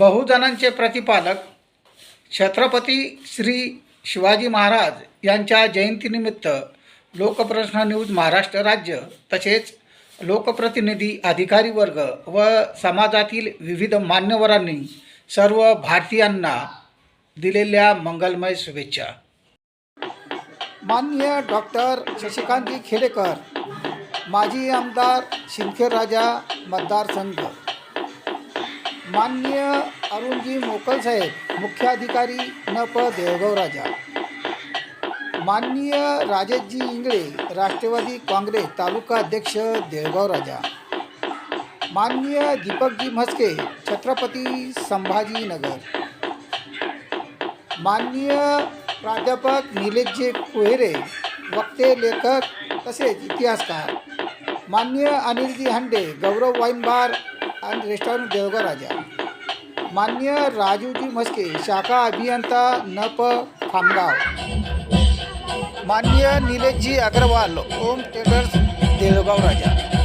बहुजनांचे प्रतिपालक छत्रपती श्री शिवाजी महाराज यांच्या जयंतीनिमित्त लोकप्रश्न न्यूज महाराष्ट्र राज्य तसेच लोकप्रतिनिधी अधिकारी वर्ग व समाजातील विविध मान्यवरांनी सर्व भारतीयांना दिलेल्या मंगलमय शुभेच्छा. माननीय डॉक्टर शशिकांती खेडेकर माजी आमदार सिंदखेड राजा मतदारसंघ मान्य अरुणजी मोकलसाहेब मुख्याधिकारी नप देवगाव राजा. माननीय राजेशजी इंगळे राष्ट्रवादी काँग्रेस तालुका अध्यक्ष देवगाव राजा. माननीय दीपकजी म्हस्के छत्रपती संभाजीनगर. माननीय प्राध्यापक निलेशजी कोहेरे वक्ते लेखक तसेच इतिहासकार. माननीय अनिलजी हांडे गौरव वाईन बार आणि रेस्टॉरंट देवगाव राजा. मान्य राजूजी म्हस्के शाखा अभियंता नप खामगाव. मान्य निलेशजी अग्रवाल ओम ट्रेडर्स देवगाव राजा.